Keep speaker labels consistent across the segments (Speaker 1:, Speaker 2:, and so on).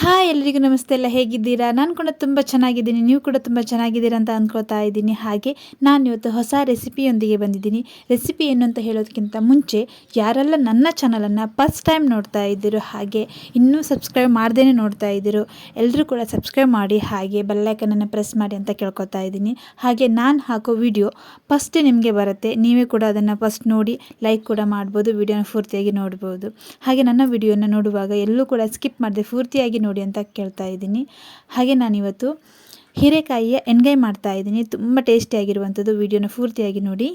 Speaker 1: Hi ಎಲ್ರಿಗೂ ನಮಸ್ತೆ. ಎಲ್ಲ ಹೇಗಿದ್ದೀರಾ? ನಾನು ಕೂಡ ತುಂಬ ಚೆನ್ನಾಗಿದ್ದೀನಿ. ನೀವು ಕೂಡ ತುಂಬ ಚೆನ್ನಾಗಿದ್ದೀರಾ ಅಂತ ಅಂದ್ಕೊಳ್ತಾ ಇದ್ದೀನಿ. ಹಾಗೆ ನಾನು ಇವತ್ತು ಹೊಸ ರೆಸಿಪಿಯೊಂದಿಗೆ ಬಂದಿದ್ದೀನಿ. ರೆಸಿಪಿ ಏನು ಅಂತ ಹೇಳೋದಕ್ಕಿಂತ ಮುಂಚೆ ಯಾರೆಲ್ಲ ನನ್ನ ಚಾನಲನ್ನು ಫಸ್ಟ್ ಟೈಮ್ ನೋಡ್ತಾ ಇದ್ದೀರೋ ಹಾಗೆ ಇನ್ನೂ ಸಬ್ಸ್ಕ್ರೈಬ್ ಮಾಡ್ದೇ ನೋಡ್ತಾ ಇದ್ದೀರೋ ಎಲ್ಲರೂ ಕೂಡ ಸಬ್ಸ್ಕ್ರೈಬ್ ಮಾಡಿ, ಹಾಗೆ ಬೆಲ್ಲೈಕನನ್ನು ಪ್ರೆಸ್ ಮಾಡಿ ಅಂತ ಕೇಳ್ಕೊತಾ ಇದ್ದೀನಿ. ಹಾಗೆ ನಾನು ಹಾಕೋ ವಿಡಿಯೋ ಫಸ್ಟೇ ನಿಮಗೆ ಬರುತ್ತೆ. ನೀವೇ ಕೂಡ ಅದನ್ನು ಫಸ್ಟ್ ನೋಡಿ, ಲೈಕ್ ಕೂಡ ಮಾಡ್ಬೋದು, ವಿಡಿಯೋನ ಪೂರ್ತಿಯಾಗಿ ನೋಡ್ಬೋದು. ಹಾಗೆ ನನ್ನ ವಿಡಿಯೋನ ನೋಡುವಾಗ ಎಲ್ಲೂ ಕೂಡ ಸ್ಕಿಪ್ ಮಾಡಿದೆ ಪೂರ್ತಿಯಾಗಿ ನೋಡಿ ಅಂತ ಕೇಳ್ತಾ ಇದ್ದೀನಿ. ಹಾಗೆ ನಾನಿವತ್ತು ಹೀರೆಕಾಯಿಯ ಎಣ್ಗಾಯಿ ಮಾಡ್ತಾ ಇದ್ದೀನಿ. ತುಂಬ ಟೇಸ್ಟಿಯಾಗಿರುವಂಥದ್ದು ವಿಡಿಯೋನ ಪೂರ್ತಿಯಾಗಿ ನೋಡಿ.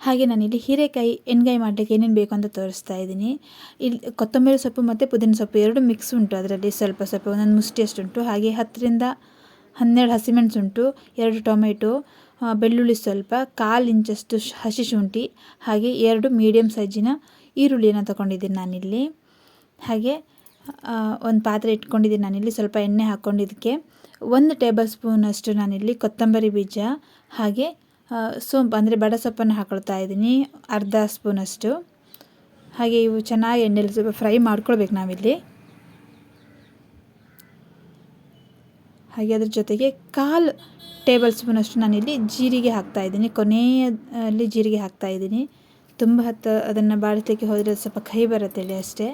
Speaker 1: ಹಾಗೆ ನಾನಿಲ್ಲಿ ಹೀರೆಕಾಯಿ ಎಣ್ಗಾಯಿ ಮಾಡಲಿಕ್ಕೆ ಏನೇನು ಬೇಕು ಅಂತ ತೋರಿಸ್ತಾ ಇದ್ದೀನಿ. ಇಲ್ಲಿ ಕೊತ್ತಂಬರಿ ಸೊಪ್ಪು ಮತ್ತು ಪುದೀನ ಸೊಪ್ಪು ಎರಡು ಮಿಕ್ಸ್ ಉಂಟು ಅದರಲ್ಲಿ. ಸ್ವಲ್ಪ ಸ್ವಲ್ಪ ಒಂದೊಂದು ಮುಷ್ಟಿಯಷ್ಟು ಉಂಟು ಹಾಗೆ ಹತ್ತರಿಂದ ಹನ್ನೆರಡು ಹಸಿಮೆಣಸು ಉಂಟು. ಎರಡು ಟೊಮೆಟೊ ಬೆಳ್ಳುಳ್ಳಿ ಸ್ವಲ್ಪ, ಕಾಲು ಇಂಚಷ್ಟು ಹಸಿ ಶುಂಠಿ, ಹಾಗೆ ಎರಡು ಮೀಡಿಯಮ್ ಸೈಜಿನ ಈರುಳ್ಳಿಯನ್ನು ತಗೊಂಡಿದ್ದೀನಿ ನಾನಿಲ್ಲಿ. ಹಾಗೆ ಒಂದು ಪಾತ್ರೆ ಇಟ್ಕೊಂಡಿದ್ದೀನಿ ನಾನಿಲ್ಲಿ, ಸ್ವಲ್ಪ ಎಣ್ಣೆ ಹಾಕ್ಕೊಂಡಿದ್ದಕ್ಕೆ ಒಂದು ಟೇಬಲ್ ಸ್ಪೂನಷ್ಟು ನಾನಿಲ್ಲಿ ಕೊತ್ತಂಬರಿ ಬೀಜ, ಹಾಗೆ ಸೋಂಪು, ಅಂದರೆ ಬಡ ಸೊಪ್ಪನ್ನು ಹಾಕೊಳ್ತಾ ಇದ್ದೀನಿ, ಅರ್ಧ ಸ್ಪೂನಷ್ಟು ಹಾಗೆ ಇವು ಚೆನ್ನಾಗಿ ಎಣ್ಣೆಲಿ ಸ್ವಲ್ಪ ಫ್ರೈ ಮಾಡ್ಕೊಳ್ಬೇಕು ನಾವಿಲ್ಲಿ. ಹಾಗೆ ಅದ್ರ ಜೊತೆಗೆ ಕಾಲು ಟೇಬಲ್ ಸ್ಪೂನಷ್ಟು ನಾನಿಲ್ಲಿ ಜೀರಿಗೆ ಹಾಕ್ತಾಯಿದ್ದೀನಿ ಕೊನೆಯಲ್ಲಿ ಜೀರಿಗೆ ಹಾಕ್ತಾಯಿದ್ದೀನಿ ತುಂಬ ಹತ್ತು ಅದನ್ನು ಬಾಡಿಸಲಿಕ್ಕೆ ಹೋದರೆ ಸ್ವಲ್ಪ ಕಹಿ ಬರುತ್ತೆ ಇಲ್ಲಿ ಅಷ್ಟೇ.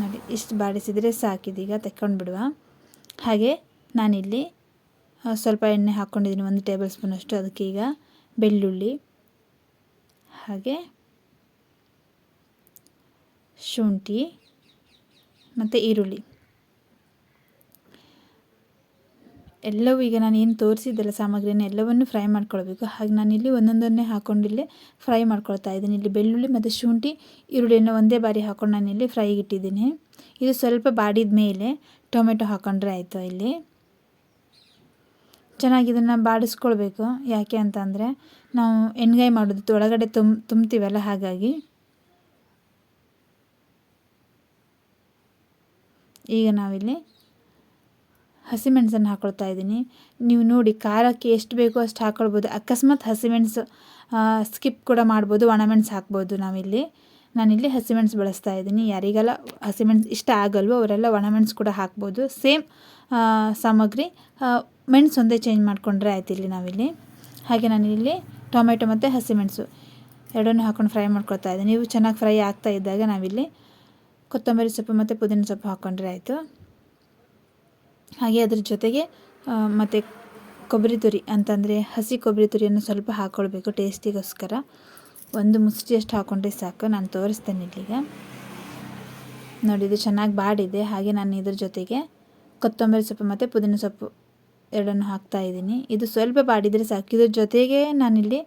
Speaker 1: ನೋಡಿ, ಇಷ್ಟು ಬಾಡಿಸಿದರೆ ಸಾಕಿದೀಗ ತೆಕ್ಕೊಂಡು ಬಿಡುವ ಹಾಗೆ ನಾನಿಲ್ಲಿ ಸ್ವಲ್ಪ ಎಣ್ಣೆ ಹಾಕ್ಕೊಂಡಿದ್ದೀನಿ ಒಂದು ಟೇಬಲ್ ಸ್ಪೂನಷ್ಟು ಅದಕ್ಕೆ ಈಗ ಬೆಳ್ಳುಳ್ಳಿ. ಹಾಗೆ ಶುಂಠಿ ಮತ್ತು ಈರುಳ್ಳಿ. ಎಲ್ಲವೂ ಈಗ ನಾನು ಏನು ತೋರಿಸಿದ್ದೆಲ್ಲ ಸಾಮಗ್ರಿನ ಎಲ್ಲವನ್ನು ಫ್ರೈ ಮಾಡ್ಕೊಳ್ಬೇಕು. ಹಾಗೆ ನಾನಿಲ್ಲಿ ಒಂದೊಂದನ್ನೇ ಹಾಕ್ಕೊಂಡಿಲ್ಲಿ ಫ್ರೈ ಮಾಡ್ಕೊಳ್ತಾ ಇದ್ದೀನಿ. ಇಲ್ಲಿ ಬೆಳ್ಳುಳ್ಳಿ ಮತ್ತು ಶುಂಠಿ ಈರುಳ್ಳಿಯನ್ನು ಒಂದೇ ಬಾರಿ ಹಾಕ್ಕೊಂಡು ಇಲ್ಲಿ ಫ್ರೈಗೆ ಇಟ್ಟಿದ್ದೀನಿ. ಇದು ಸ್ವಲ್ಪ ಬಾಡಿದ ಮೇಲೆ ಟೊಮೆಟೊ ಹಾಕ್ಕೊಂಡ್ರೆ ಆಯಿತು ಇಲ್ಲಿ. ಚೆನ್ನಾಗಿ ಇದನ್ನು ಬಾಡಿಸ್ಕೊಳ್ಬೇಕು. ಯಾಕೆ ಅಂತಂದರೆ ನಾವು ಎಣ್ಗಾಯಿ ಮಾಡೋದು ಒಳಗಡೆ ತುಮ್ ತುಂಬ್ತೀವಲ್ಲ ಹಾಗಾಗಿ. ಈಗ ನಾವಿಲ್ಲಿ ಹಸಿಮೆಣಸನ್ನು ಹಾಕ್ಕೊಳ್ತಾ ಇದ್ದೀನಿ. ನೀವು ನೋಡಿ ಖಾರಕ್ಕೆ ಎಷ್ಟು ಬೇಕೋ ಅಷ್ಟು ಹಾಕ್ಕೊಳ್ಬೋದು ಅಕಸ್ಮಾತ್ ಹಸಿಮೆಣಸು ಸ್ಕಿಪ್ ಕೂಡ ಮಾಡ್ಬೋದು. ಒಣಮೆಣಸು ಹಾಕ್ಬೋದು ನಾವಿಲ್ಲಿ. ನಾನಿಲ್ಲಿ ಹಸಿಮೆಣಸು ಬಳಸ್ತಾ ಇದ್ದೀನಿ. ಯಾರಿಗೆಲ್ಲ ಹಸಿಮೆಣಸು ಇಷ್ಟ ಆಗಲ್ವೋ ಅವರೆಲ್ಲ ಒಣಮೆಣಸು ಕೂಡ ಹಾಕ್ಬೋದು. ಸೇಮ್ ಸಾಮಗ್ರಿ ಮೆಣಸು ಒಂದೇ ಚೇಂಜ್ ಮಾಡಿಕೊಂಡ್ರೆ ಆಯ್ತು ಇಲ್ಲಿ ನಾವಿಲ್ಲಿ. ಹಾಗೆ ನಾನಿಲ್ಲಿ ಟೊಮೆಟೊ ಮತ್ತು ಹಸಿಮೆಣಸು ಎರಡನ್ನೂ ಹಾಕ್ಕೊಂಡು ಫ್ರೈ ಮಾಡ್ಕೊಳ್ತಾ ಇದ್ದೀನಿ. ನೀವು ಚೆನ್ನಾಗಿ ಫ್ರೈ ಆಗ್ತಾ ಇದ್ದಾಗ ನಾವಿಲ್ಲಿ ಕೊತ್ತಂಬರಿ ಸೊಪ್ಪು ಮತ್ತು ಪುದೀನ ಸೊಪ್ಪು ಹಾಕ್ಕೊಂಡ್ರೆ ಆಯಿತು. ಹಾಗೆ ಅದ್ರ ಜೊತೆಗೆ ಮತ್ತು ಕೊಬ್ಬರಿ ತುರಿ ಅಂತಂದರೆ ಹಸಿ ಕೊಬ್ಬರಿ ತುರಿಯನ್ನು ಸ್ವಲ್ಪ ಹಾಕ್ಕೊಳ್ಬೇಕು ಟೇಸ್ಟಿಗೋಸ್ಕರ. ಒಂದು ಮುಷ್ಟಿಯಷ್ಟು ಹಾಕ್ಕೊಂಡ್ರೆ ಸಾಕು, ನಾನು ತೋರಿಸ್ತೇನೆ ಇಲ್ಲಿಗೆ. ನೋಡಿ, ಇದು ಚೆನ್ನಾಗಿ ಬಾಡಿದೆ. ಹಾಗೆ ನಾನು ಇದ್ರ ಜೊತೆಗೆ ಕೊತ್ತಂಬರಿ ಸೊಪ್ಪು ಮತ್ತು ಪುದೀನ ಸೊಪ್ಪು ಎರಡನ್ನು ಹಾಕ್ತಾ ಇದ್ದೀನಿ. ಇದು ಸ್ವಲ್ಪ ಬಾಡಿದರೆ ಸಾಕು. ಇದ್ರ ಜೊತೆಗೆ ನಾನಿಲ್ಲಿ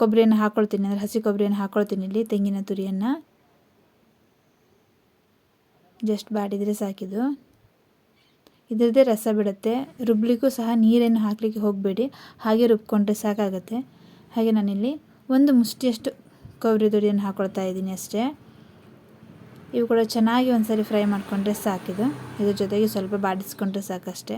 Speaker 1: ಕೊಬ್ಬರಿಯನ್ನು ಹಾಕ್ಕೊಳ್ತೀನಿ ಅಂದರೆ ಹಸಿ ಕೊಬ್ಬರಿಯನ್ನು ಹಾಕ್ಕೊಳ್ತೀನಿ ಇಲ್ಲಿ, ತೆಂಗಿನ ತುರಿಯನ್ನು. ಜಸ್ಟ್ ಬಾಡಿದರೆ ಸಾಕಿದು. ಇದರದ್ದೇ ರಸ ಬಿಡುತ್ತೆ. ರುಬ್ಬಲಿಕ್ಕೂ ಸಹ ನೀರೇನು ಹಾಕಲಿಕ್ಕೆ ಹೋಗಬೇಡಿ. ಹಾಗೆ ರುಬ್ಕೊಂಡ್ರೆ ಸಾಕಾಗುತ್ತೆ. ಹಾಗೆ ನಾನಿಲ್ಲಿ ಒಂದು ಮುಷ್ಟಿಯಷ್ಟು ಕೊಬ್ಬರಿ ತುರಿಯನ್ನು ಹಾಕ್ಕೊಳ್ತಾ ಇದ್ದೀನಿ ಅಷ್ಟೇ. ಇವು ಕೂಡ ಚೆನ್ನಾಗಿ ಒಂದ್ಸರಿ ಫ್ರೈ ಮಾಡಿಕೊಂಡ್ರೆ ಸಾಕಿದು. ಇದ್ರ ಜೊತೆಗೆ ಸ್ವಲ್ಪ ಬಾಡಿಸ್ಕೊಂಡ್ರೆ ಸಾಕಷ್ಟೇ.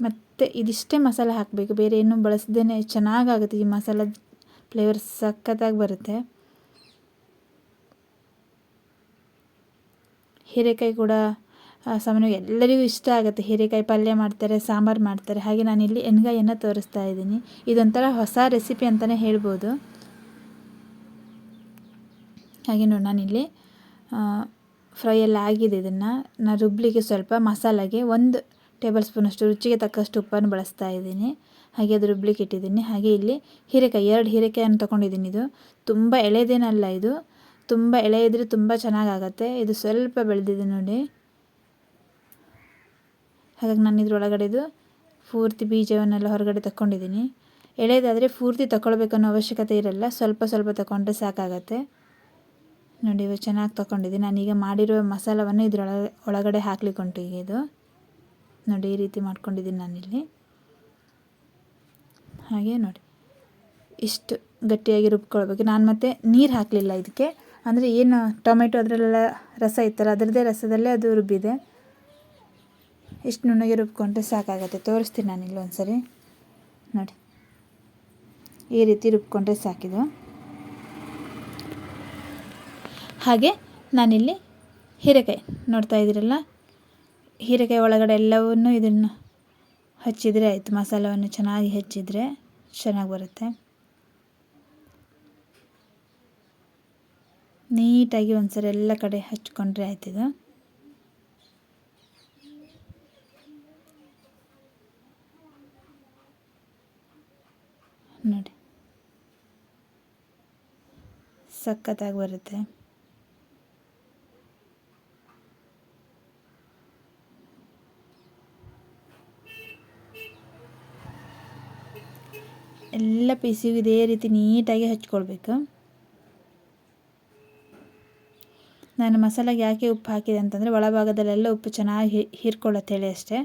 Speaker 1: ಮತ್ತು ಇದಿಷ್ಟೇ ಮಸಾಲೆ ಹಾಕಬೇಕು. ಬೇರೆ ಏನೂ ಬಳಸದೇ ಚೆನ್ನಾಗಾಗುತ್ತೆ. ಈ ಮಸಾಲ ಫ್ಲೇವರ್ ಸಖತ್ತಾಗಿ ಬರುತ್ತೆ. ಹೀರೆಕಾಯಿ ಕೂಡ ಸಾಮಾನ್ಯವಾಗಿ ಎಲ್ಲರಿಗೂ ಇಷ್ಟ ಆಗುತ್ತೆ. ಹೀರೆಕಾಯಿ ಪಲ್ಯ ಮಾಡ್ತಾರೆ, ಸಾಂಬಾರು ಮಾಡ್ತಾರೆ. ಹಾಗೆ ನಾನಿಲ್ಲಿ ಎಣ್ಗಾಯಿಯನ್ನು ತೋರಿಸ್ತಾ ಇದ್ದೀನಿ. ಇದೊಂಥರ ಹೊಸ ರೆಸಿಪಿ ಅಂತಲೇ ಹೇಳ್ಬೋದು. ಹಾಗೆ ನೋಡಿ, ನಾನಿಲ್ಲಿ ಫ್ರೈ ಎಲ್ಲ ಆಗಿದೆ ಇದನ್ನು. ನಾನು ರುಬ್ಲಿಕ್ಕೆ ಸ್ವಲ್ಪ ಮಸಾಲೆಗೆ ಒಂದು ಟೇಬಲ್ ಸ್ಪೂನಷ್ಟು ರುಚಿಗೆ ತಕ್ಕಷ್ಟು ಉಪ್ಪನ್ನು ಬಳಸ್ತಾ ಇದ್ದೀನಿ. ಹಾಗೆ ಅದು ರುಬ್ಲಿಕ್ಕೆ ಇಟ್ಟಿದ್ದೀನಿ. ಹಾಗೆ ಇಲ್ಲಿ ಹೀರೆಕಾಯಿ, ಎರಡು ಹೀರೆಕಾಯನ್ನು ತೊಗೊಂಡಿದ್ದೀನಿ ಇದು. ತುಂಬ ಎಳೆದೇನಲ್ಲ ಇದು. ತುಂಬ ಎಳೆ ಇದ್ದರೆ ತುಂಬ ಚೆನ್ನಾಗಾಗತ್ತೆ. ಇದು ಸ್ವಲ್ಪ ಬೆಳೆದಿದೆ ನೋಡಿ. ಹಾಗಾಗಿ ನಾನು ಇದ್ರೊಳಗಡೆದು ಪೂರ್ತಿ ಬೀಜವನ್ನೆಲ್ಲ ಹೊರಗಡೆ ತಕ್ಕೊಂಡಿದ್ದೀನಿ. ಎಳೆದಾದರೆ ಪೂರ್ತಿ ತಗೊಳ್ಬೇಕನ್ನೋ ಅವಶ್ಯಕತೆ ಇರಲ್ಲ. ಸ್ವಲ್ಪ ಸ್ವಲ್ಪ ತಗೊಂಡ್ರೆ ಸಾಕಾಗತ್ತೆ. ನೋಡಿ, ಇವಾಗ ಚೆನ್ನಾಗಿ ತಗೊಂಡಿದ್ದೀನಿ ನಾನೀಗ ಮಾಡಿರೋ ಮಸಾಲವನ್ನು ಇದರೊಳಗೆ ಒಳಗಡೆ ಹಾಕ್ಲಿಕ್ಕುಂಟು ಈಗ ಇದು. ನೋಡಿ, ಈ ರೀತಿ ಮಾಡ್ಕೊಂಡಿದ್ದೀನಿ ನಾನಿಲ್ಲಿ. ಹಾಗೆ ನೋಡಿ. ಇಷ್ಟು ಗಟ್ಟಿಯಾಗಿ ರುಬ್ಕೊಳ್ಬೇಕು. ನಾನು ಮತ್ತೆ ನೀರು ಹಾಕಲಿಲ್ಲ ಇದಕ್ಕೆ. ಅಂದರೆ ಏನು ಟೊಮೆಟೊ ಅದರಲ್ಲೆಲ್ಲ ರಸ ಇತ್ತಲ್ಲ, ಅದರದ್ದೇ ರಸದಲ್ಲೇ ಅದು ರುಬ್ಬಿದೆ. ಇಷ್ಟು ನುಣ್ಣಗೆ ರುಬ್ಕೊಂಡ್ರೆ ಸಾಕಾಗುತ್ತೆ. ತೋರಿಸ್ತೀನಿ ನಾನು ಇಲ್ಲೊಂದು ಒಂದ್ಸರಿ. ನೋಡಿ. ಈ ರೀತಿ ರುಬ್ಕೊಂಡ್ರೆ ಸಾಕಿದು ಹಾಗೆ ನಾನಿಲ್ಲಿ ಹೀರೆಕಾಯಿ ನೋಡ್ತಾ ಇದ್ದೀರಲ್ಲ? ಹೀರೆಕಾಯಿ ಒಳಗಡೆ ಎಲ್ಲವನ್ನೂ ಇದನ್ನು ಹಚ್ಚಿದರೆ ಆಯಿತು. ಮಸಾಲವನ್ನು ಚೆನ್ನಾಗಿ ಹೆಚ್ಚಿದರೆ ಚೆನ್ನಾಗಿ ಬರುತ್ತೆ. ನೀಟಾಗಿ ಒಂದ್ಸರಿ ಎಲ್ಲ ಕಡೆ ಹಚ್ಕೊಂಡ್ರೆ ಇದು. ನೋಡಿ. ಸಖತ್ತಾಗಿ ಬರುತ್ತೆ. ಎಲ್ಲ ಪೀಸಿಗೂ ಇದೇ ರೀತಿ ನೀಟಾಗಿ ಹಚ್ಕೊಳ್ಬೇಕು. ನಾನು ಮಸಾಲೆಗೆ ಯಾಕೆ ಉಪ್ಪು ಹಾಕಿದೆ ಅಂತಂದರೆ ಒಳಭಾಗದಲ್ಲೆಲ್ಲ ಉಪ್ಪು ಚೆನ್ನಾಗಿ ಹೀರ್ಕೊಳ್ಳುತ್ತೆ ಹೇಳಿ ಅಷ್ಟೇ.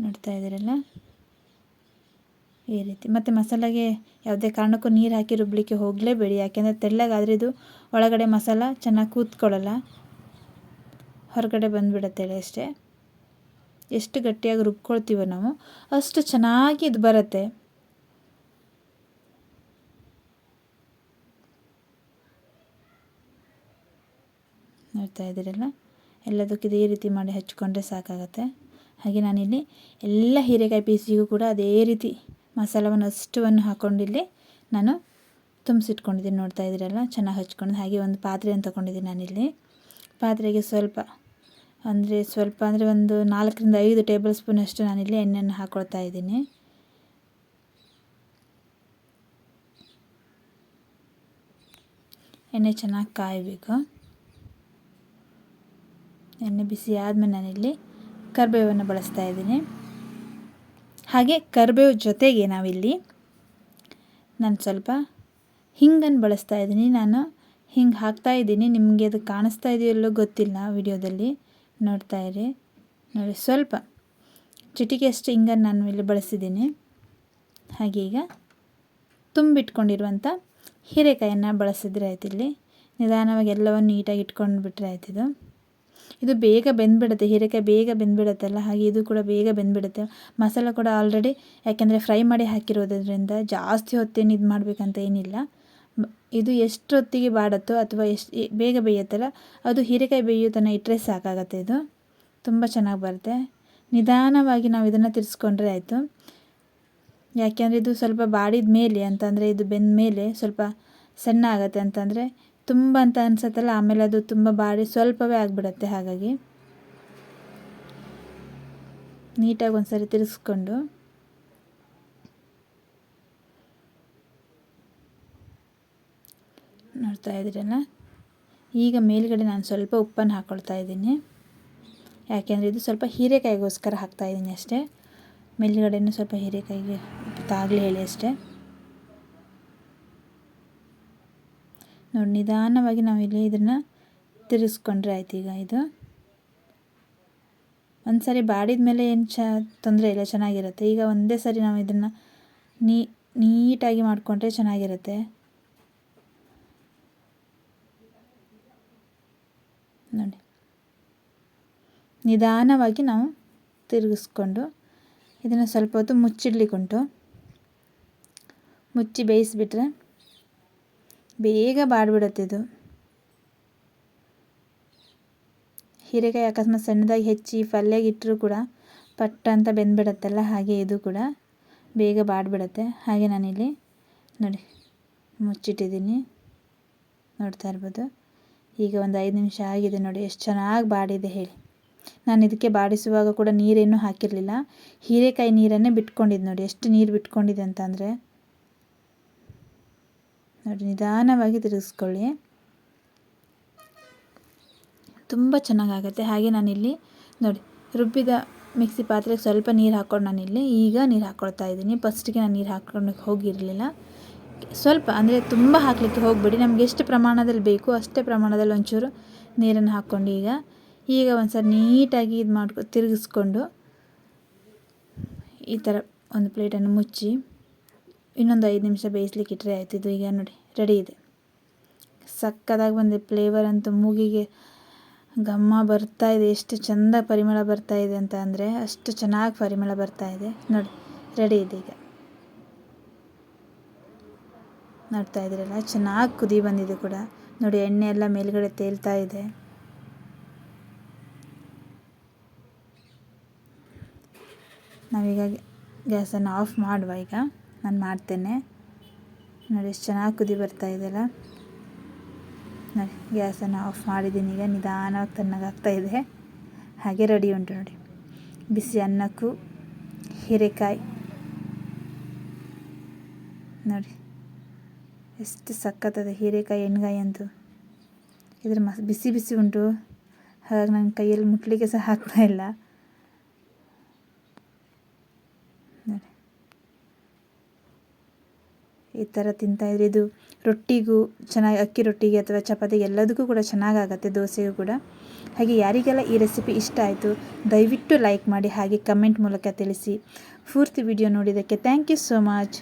Speaker 1: ನೋಡ್ತಾ ಇದ್ದೀರಲ್ಲ? ಈ ರೀತಿ. ಮತ್ತು ಮಸಾಲೆಗೆ ಯಾವುದೇ ಕಾರಣಕ್ಕೂ ನೀರು ಹಾಕಿ ರುಬ್ಲಿಕ್ಕೆ ಹೋಗಲೇಬೇಡಿ. ಯಾಕೆಂದರೆ ತೆಳ್ಳಗಾದರೆ ಇದು ಒಳಗಡೆ ಮಸಾಲ ಚೆನ್ನಾಗಿ ಕೂತ್ಕೊಳ್ಳಲ್ಲ. ಹೊರಗಡೆ ಬಂದುಬಿಡತ್ತೆ ಅಷ್ಟೇ. ಎಷ್ಟು ಗಟ್ಟಿಯಾಗಿ ರುಬ್ಕೊಳ್ತೀವೋ ನಾವು, ಅಷ್ಟು ಚೆನ್ನಾಗಿ ಇದು ಬರುತ್ತೆ. ನೋಡ್ತಾ ಇದ್ದೀರಲ್ಲ ಎಲ್ಲದಕ್ಕೂ ಇದೇ ರೀತಿ ಮಾಡಿ ಹಚ್ಕೊಂಡ್ರೆ ಸಾಕಾಗುತ್ತೆ. ಹಾಗೆ ನಾನಿಲ್ಲಿ ಎಲ್ಲ ಹೀರೆಕಾಯಿ ಪೀಸಿಗೂ ಕೂಡ ಅದೇ ರೀತಿ ಮಸಾಲವನ್ನು ಅಷ್ಟುವನ್ನು ಹಾಕ್ಕೊಂಡಿಲ್ಲಿ ನಾನು ತುಂಬಿಸಿಟ್ಕೊಂಡಿದ್ದೀನಿ. ನೋಡ್ತಾ ಇದ್ದೀರಲ್ಲ ಚೆನ್ನಾಗಿ ಹಚ್ಕೊಂಡು ಹಾಗೆ ಒಂದು ಪಾತ್ರೆಯನ್ನು ತೊಗೊಂಡಿದ್ದೀನಿ ನಾನಿಲ್ಲಿ. ಪಾತ್ರೆಗೆ ಸ್ವಲ್ಪ ಅಂದರೆ ಸ್ವಲ್ಪ ಅಂದರೆ ಒಂದು ನಾಲ್ಕರಿಂದ ಐದು ಟೇಬಲ್ ಸ್ಪೂನಷ್ಟು ನಾನಿಲ್ಲಿ ಎಣ್ಣೆಯನ್ನು ಹಾಕ್ಕೊಳ್ತಾ ಇದ್ದೀನಿ. ಎಣ್ಣೆ ಚೆನ್ನಾಗಿ ಕಾಯಬೇಕು. ಎಣ್ಣೆ ಬಿಸಿ ಆದಮೇಲೆ ನಾನಿಲ್ಲಿ ಕರಿಬೇವನ್ನು ಬಳಸ್ತಾ ಇದ್ದೀನಿ. ಹಾಗೆ ಕರಿಬೇವು ಜೊತೆಗೆ ನಾವಿಲ್ಲಿ ನಾನು ಸ್ವಲ್ಪ ಹಿಂಗನ್ನು ಬಳಸ್ತಾ ಇದ್ದೀನಿ. ನಾನು ಹಿಂಗೆ ಹಾಕ್ತಾ ಇದ್ದೀನಿ. ನಿಮಗೆ ಅದು ಕಾಣಿಸ್ತಾ ಇದೆಯಲ್ಲೋ ಗೊತ್ತಿಲ್ಲ ವಿಡಿಯೋದಲ್ಲಿ. ನೋಡ್ತಾ ಇರಿ. ನೋಡಿ, ಸ್ವಲ್ಪ ಚಿಟಿಕೆಯಷ್ಟು ಹಿಂಗನ್ನು ನಾನು ಇಲ್ಲಿ ಬಳಸಿದ್ದೀನಿ. ಹಾಗೆ ಈಗ ತುಂಬಿಟ್ಕೊಂಡಿರುವಂಥ ಹೀರೆಕಾಯನ್ನು ಬಳಸಿದ್ರೆ ಆಯ್ತು ಇಲ್ಲಿ. ನಿಧಾನವಾಗಿ ಎಲ್ಲವನ್ನು ನೀಟಾಗಿ ಇಟ್ಕೊಂಡು ಬಿಟ್ಟರೆ ಆಯ್ತಿದು ಇದು ಬೇಗ ಬೆಂದ್ಬಿಡುತ್ತೆ, ಹೀರೆಕಾಯಿ ಬೇಗ ಬೆಂದ್ಬಿಡುತ್ತಲ್ಲ ಹಾಗೆ ಇದು ಕೂಡ ಬೇಗ ಬೆಂದ್ಬಿಡುತ್ತೆ. ಮಸಾಲೆ ಕೂಡ ಆಲ್ರೆಡಿ ಯಾಕೆಂದರೆ ಫ್ರೈ ಮಾಡಿ ಹಾಕಿರೋದ್ರಿಂದ ಜಾಸ್ತಿ ಹೊತ್ತೇನು ಇದು ಮಾಡಬೇಕಂತ ಏನಿಲ್ಲ. ಇದು ಎಷ್ಟು ಹೊತ್ತಿಗೆ ಬಾಡುತ್ತೋ ಅಥವಾ ಎಷ್ಟು ಬೇಗ ಬೇಯುತ್ತಲ್ಲ, ಅದು ಹೀರೆಕಾಯಿ ಬೇಯೋ ತನಕ ಇಟ್ಟರೆ ಸಾಕಾಗತ್ತೆ ಇದು. ತುಂಬ ಚೆನ್ನಾಗಿ ಬರುತ್ತೆ. ನಿಧಾನವಾಗಿ ನಾವು ಇದನ್ನು ತಿರ್ಸ್ಕೊಂಡ್ರೆ ಆಯಿತು. ಯಾಕೆಂದರೆ ಇದು ಸ್ವಲ್ಪ ಬಾಡಿದ ಮೇಲೆ ಅಂತಂದರೆ ಇದು ಬೆಂದ ಮೇಲೆ ಸ್ವಲ್ಪ ಸಣ್ಣ ಆಗುತ್ತೆ ಅಂತಂದರೆ ತುಂಬ ಅಂತ ಅನ್ಸತ್ತಲ್ಲ, ಆಮೇಲೆ ಅದು ತುಂಬ ಬಾಡಿ ಸ್ವಲ್ಪವೇ ಆಗಿಬಿಡತ್ತೆ ಹಾಗಾಗಿ. ನೀಟಾಗಿ ಒಂದು ಸರಿ ತಿರ್ಸ್ಕೊಂಡು ನೋಡ್ತಾ ಇದ್ದೀರಲ್ಲ? ಈಗ ಮೇಲ್ಗಡೆ ನಾನು ಸ್ವಲ್ಪ ಉಪ್ಪನ್ನು ಹಾಕ್ಕೊಳ್ತಾ ಇದ್ದೀನಿ. ಯಾಕೆಂದರೆ ಇದು ಸ್ವಲ್ಪ ಹೀರೆಕಾಯಿಗೋಸ್ಕರ ಹಾಕ್ತಾಯಿದ್ದೀನಿ ಅಷ್ಟೇ. ಮೇಲುಗಡೆನೂ ಸ್ವಲ್ಪ ಹೀರೆಕಾಯಿಗೆ ತಾಗಲಿ ಹೇಳಿ ಅಷ್ಟೇ. ನೋಡಿ, ನಿಧಾನವಾಗಿ ನಾವು ಇಲ್ಲಿ ಇದನ್ನು ತಿರುಗಿಸ್ಕೊಂಡ್ರೆ ಆಯ್ತು ಈಗ ಇದು. ಒಂದು ಸರಿ ಬಾಡಿದ ಮೇಲೆ ಏನು ಚ, ತೊಂದರೆ ಇಲ್ಲ, ಚೆನ್ನಾಗಿರುತ್ತೆ. ಈಗ ಒಂದೇ ಸರಿ ನಾವು ಇದನ್ನು ನೀ, ನೀಟಾಗಿ ಮಾಡಿಕೊಂಡ್ರೆ ಚೆನ್ನಾಗಿರುತ್ತೆ. ನೋಡಿ. ನಿಧಾನವಾಗಿ ನಾವು ತಿರುಗಿಸ್ಕೊಂಡು ಇದನ್ನು ಸ್ವಲ್ಪ ಹೊತ್ತು ಮುಚ್ಚಿಡ್ಲಿಕ್ಕುಂಟು. ಮುಚ್ಚಿ ಬೇಯಿಸಿಬಿಟ್ರೆ ಬೇಗ ಬಾಡ್ಬಿಡುತ್ತೆ ಇದು. ಹೀರೆಕಾಯಿ ಅಕಸ್ಮಾತ್ ಸಣ್ಣದಾಗಿ ಹೆಚ್ಚಿ ಪಲ್ಯಗೆ ಇಟ್ಟರೂ ಕೂಡ ಪಟ್ಟ ಅಂತ ಬೆಂದ್ಬಿಡತ್ತಲ್ಲ, ಹಾಗೆ ಇದು ಕೂಡ ಬೇಗ ಬಾಡ್ಬಿಡತ್ತೆ. ಹಾಗೆ ನಾನಿಲ್ಲಿ ನೋಡಿ, ಮುಚ್ಚಿಟ್ಟಿದ್ದೀನಿ. ನೋಡ್ತಾ ಇರ್ಬೋದು. ಈಗ ಒಂದು ಐದು ನಿಮಿಷ ಆಗಿದೆ ನೋಡಿ, ಎಷ್ಟು ಚೆನ್ನಾಗಿ ಬಾಡಿದೆ ಹೇಳಿ. ನಾನು ಇದಕ್ಕೆ ಬಾಡಿಸುವಾಗ ಕೂಡ ನೀರೇನು ಹಾಕಿರಲಿಲ್ಲ. ಹೀರೆಕಾಯಿ ನೀರನ್ನೇ ಬಿಟ್ಕೊಂಡಿದ್ದು ನೋಡಿ, ಎಷ್ಟು ನೀರು ಬಿಟ್ಕೊಂಡಿದೆ ಅಂತಂದರೆ ನೋಡಿ, ನಿಧಾನವಾಗಿ ತಿರುಗಿಸ್ಕೊಳ್ಳಿ. ತುಂಬ ಚೆನ್ನಾಗಾಗತ್ತೆ. ಹಾಗೆ ನಾನಿಲ್ಲಿ ನೋಡಿ, ರುಬ್ಬಿದ ಮಿಕ್ಸಿ ಪಾತ್ರೆಗೆ ಸ್ವಲ್ಪ ನೀರು ಹಾಕ್ಕೊಂಡು ನಾನಿಲ್ಲಿ ಈಗ ನೀರು ಹಾಕ್ಕೊಳ್ತಾ ಇದ್ದೀನಿ. ಫಸ್ಟಿಗೆ ನಾನು ನೀರು ಹಾಕ್ಕೊಂಡು ಹೋಗಿರಲಿಲ್ಲ. ಸ್ವಲ್ಪ, ಅಂದರೆ ತುಂಬ ಹಾಕಲಿಕ್ಕೆ ಹೋಗಬೇಡಿ. ನಮಗೆ ಎಷ್ಟು ಪ್ರಮಾಣದಲ್ಲಿ ಬೇಕು ಅಷ್ಟೇ ಪ್ರಮಾಣದಲ್ಲಿ ಒಂಚೂರು ನೀರನ್ನು ಹಾಕ್ಕೊಂಡು ಈಗ ಈಗ ಒಂದು ಸರಿ ನೀಟಾಗಿ ಇದು ಮಾಡ್ಕೊ, ತಿರುಗಿಸ್ಕೊಂಡು ಈ ಥರ ಒಂದು ಪ್ಲೇಟನ್ನು ಮುಚ್ಚಿ ಇನ್ನೊಂದು ಐದು ನಿಮಿಷ ಬೇಯಿಸ್ಲಿಕ್ಕೆ ಇಟ್ಟರೆ ಆಯ್ತು ಈಗ ನೋಡಿ ರೆಡಿ ಇದೆ. ಸಕ್ಕದಾಗಿ ಬಂದಿದೆ ಫ್ಲೇವರ್ ಅಂತೂ ಮೂಗಿಗೆ ಘಮ್ಮ ಬರ್ತಾ ಇದೆ. ಎಷ್ಟು ಚಂದ ಪರಿಮಳ ಬರ್ತಾ ಇದೆ ಅಂತ ಅಂದರೆ ಅಷ್ಟು ಚೆನ್ನಾಗಿ ಪರಿಮಳ ಬರ್ತಾ ಇದೆ. ನೋಡಿ, ರೆಡಿ ಇದೆ ಈಗ. ನೋಡ್ತಾ ಇದ್ದೀರಲ್ಲ, ಚೆನ್ನಾಗಿ ಕುದಿ ಬಂದಿದೆ ಕೂಡ. ನೋಡಿ, ಎಣ್ಣೆ ಎಲ್ಲ ಮೇಲ್ಗಡೆ ತೇಲ್ತಾ ಇದೆ. ನಾವೀಗ ಗ್ಯಾಸನ್ನು ಆಫ್ ಮಾಡುವ ಈಗ. ನಾನು ಮಾಡ್ತೇನೆ. ನೋಡಿ, ಎಷ್ಟು ಚೆನ್ನಾಗಿ ಕುದಿ ಬರ್ತಾ ಇದೆಯಲ್ಲ. ನೋಡಿ, ಗ್ಯಾಸನ್ನು ಆಫ್ ಮಾಡಿದ್ದೀನಿ. ಈಗ ನಿಧಾನವಾಗಿ ತಣ್ಣಗಾಗ್ತಾ ಇದೆ. ಹಾಗೆ ರೆಡಿ ಉಂಟು ನೋಡಿ. ಬಿಸಿ ಅನ್ನಕ್ಕೂ ಹೀರೆಕಾಯಿ. ನೋಡಿ, ಎಷ್ಟು ಸಕ್ಕತ್ತದೆ ಹೀರೆಕಾಯಿ, ಎಣ್ಗಾಯಿ ಅಂತ. ಇದ್ರ ಮಸ್ ಬಿಸಿ ಬಿಸಿ ಉಂಟು. ಹಾಗಾಗಿ ನನ್ನ ಕೈಯಲ್ಲಿ ಮುಟ್ಲಿಕ್ಕೆ ಸಹ ಆಗ್ತಾ ಇಲ್ಲ ನೋಡಿ ಈ ಥರ ತಿಂತಾಯಿದ್ರೆ ಇದು ರೊಟ್ಟಿಗೂ ಚೆನ್ನಾಗಿ ಅಕ್ಕಿ ರೊಟ್ಟಿಗೆ ಅಥವಾ ಚಪಾತಿ ಎಲ್ಲದಕ್ಕೂ ಕೂಡ ಚೆನ್ನಾಗಾಗತ್ತೆ, ದೋಸೆಗೂ ಕೂಡ. ಹಾಗೆ ಯಾರಿಗೆಲ್ಲ ಈ ರೆಸಿಪಿ ಇಷ್ಟ ಆಯಿತು, ದಯವಿಟ್ಟು ಲೈಕ್ ಮಾಡಿ, ಹಾಗೆ ಕಮೆಂಟ್ ಮೂಲಕ ತಿಳಿಸಿ. ಪೂರ್ತಿ ವಿಡಿಯೋ ನೋಡಿದ್ದಕ್ಕೆ ಥ್ಯಾಂಕ್ ಯು ಸೋ ಮಚ್